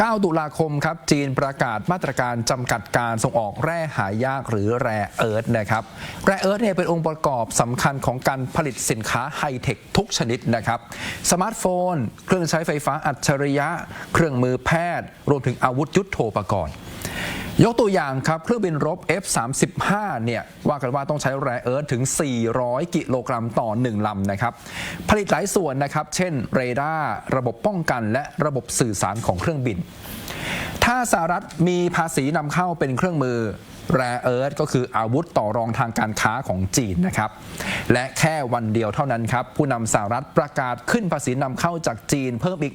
9 ตุลาคมครับจีนประกาศมาตรการจำกัดการส่งออกแร่หายากหรือแร่เอิร์ธนะครับแร่เอิร์ธเนี่ยเป็นองค์ประกอบสำคัญของการผลิตสินค้าไฮเทคทุกชนิดนะครับสมาร์ทโฟน เครื่องใช้ไฟฟ้าอัจฉริยะ เครื่องมือแพทย์ รวมถึงอาวุธยุโทโธปกรณ์ ยกตัวอย่างครับเครื่องบินรบ F35 เนี่ยว่ากันว่าต้องใช้แร่เอิร์ธถึง 400 กิโลกรัมต่อ 1 ลำนะครับ ผลิตหลายส่วนนะครับ เช่น เรดาร์ระบบป้องกัน และระบบสื่อสารของเครื่องบิน ถ้าสหรัฐมีภาษีนำเข้าเป็นเครื่องมือ แรเอิร์ธก็คืออาวุธต่อรองทางการค้าของจีนนะครับ และแค่วันเดียวเท่านั้นครับ ผู้นำสหรัฐประกาศขึ้นภาษีนำเข้าจากจีนเพิ่มอีก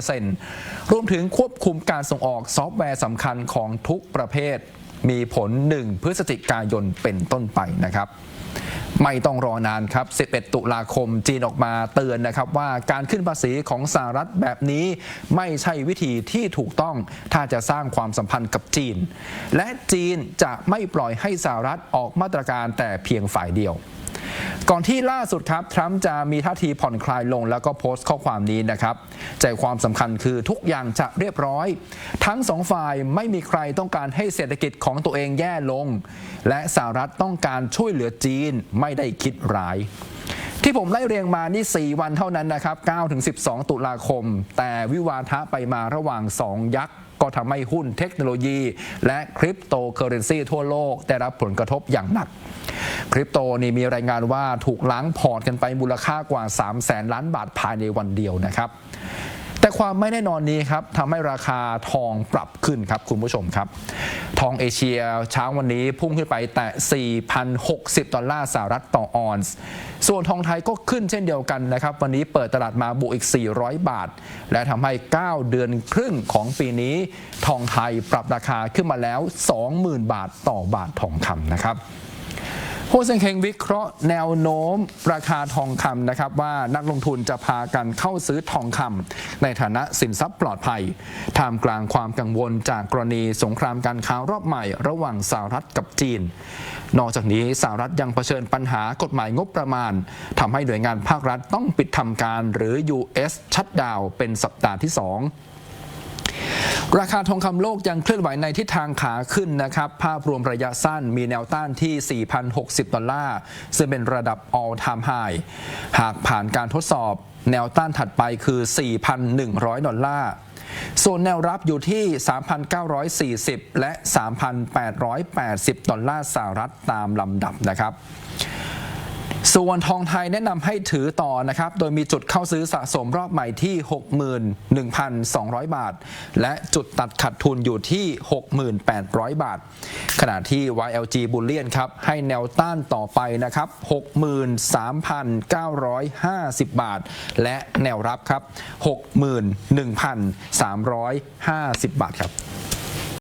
100%รวมถึงควบคุมการส่งออกซอฟต์แวร์สำคัญของทุกประเภท มีผล 1 พฤศจิกายนเป็นต้นไปนะครับ ไม่ต้องรอนานครับ 11 ตุลาคมจีนออกมาเตือนนะครับว่าการขึ้นภาษีของสหรัฐแบบนี้ ไม่ใช่วิธีที่ถูกต้องถ้าจะสร้างความสัมพันธ์กับจีน และจีนจะไม่ปล่อยให้สหรัฐออกมาตรการแต่เพียงฝ่ายเดียว ก่อนที่ล่าสุดครับ ทรัมป์จะมีท่าทีผ่อนคลายลงแล้วก็โพสต์ข้อความนี้นะครับ ใจความสำคัญคือทุกอย่างจะเรียบร้อย ทั้งสองฝ่ายไม่มีใครต้องการให้เศรษฐกิจของตัวเองแย่ลง และสหรัฐต้องการช่วยเหลือจีนไม่ได้คิดร้ายที่ผมไล่เรียงมานี่ 4 วันเท่านั้นนะครับ9ถึง12 ตุลาคม แต่วิวาทะไปมาระหว่าง 2 ยักษ์ ก็ทำให้หุ้นเทคโนโลยี และคริปโตเคอเรนซีทั่วโลกได้รับผลกระทบอย่างหนัก คริปโตนี่มีรายงานว่าถูกล้างพอร์ตกันไปมูลค่ากว่า 3 0 0แสนล้านบาทภายในวันเดียวนะครับ แต่ความไม่แน่นอนนี้ครับทำให้ราคาทองปรับขึ้นครับคุณผู้ชมครับ ทองเอเชียเช้าวันนี้พุ่งขึ้นไปแต่ 4,060 ดอลลาร์สหรัฐต่อออนซ์ ส่วนทองไทยก็ขึ้นเช่นเดียวกันนะครับ วันนี้เปิดตลาดมาบวกอีก 400 บาท และทำให้ 9 เดือนครึ่งของปีนี้ ทองไทยปรับราคาขึ้นมาแล้ว 20,000 บาทต่อบาททองคำนะครับ โฮเซนเคงวิเคราะห์แนวโน้มราคาทองคำนะครับว่านักลงทุนจะพากันเข้าซื้อทองคำในฐานะสินทรัพย์ปลอดภัยท่ามกลางความกังวลจากกรณีสงครามการค้ารอบใหม่ระหว่างสหรัฐกับจีน นอกจากนี้สหรัฐยังเผชิญปัญหากฎหมายงบประมาณทำให้หน่วยงานภาครัฐต้องปิดทำการหรือ US ชัดดาวเป็นสัปดาห์ที่ 2 ราคาทองคำโลกยังเคลื่อนไหวในทิศทางขาขึ้นนะครับ ภาพรวมระยะสั้นมีแนวต้านที่ 4,060 ดอลลาร์ ซึ่งเป็นระดับ all time high หากผ่านการทดสอบ แนวต้านถัดไปคือ 4,100 ดอลลาร์ส่วนแนวรับอยู่ที่ 3,940 และ 3,880 ดอลลาร์สหรัฐตามลำดับนะครับ ส่วนทองไทยแนะนำให้ถือต่อนะครับ โดยมีจุดเข้าซื้อสะสมรอบใหม่ที่ 61,200 บาท และจุดตัดขัดทุนอยู่ที่ 6800 บาท ขณะที่ YLG Bullion ครับ ให้แนวต้านต่อไปนะครับ 63,950 บาท และแนวรับครับ 61,350 บาทครับ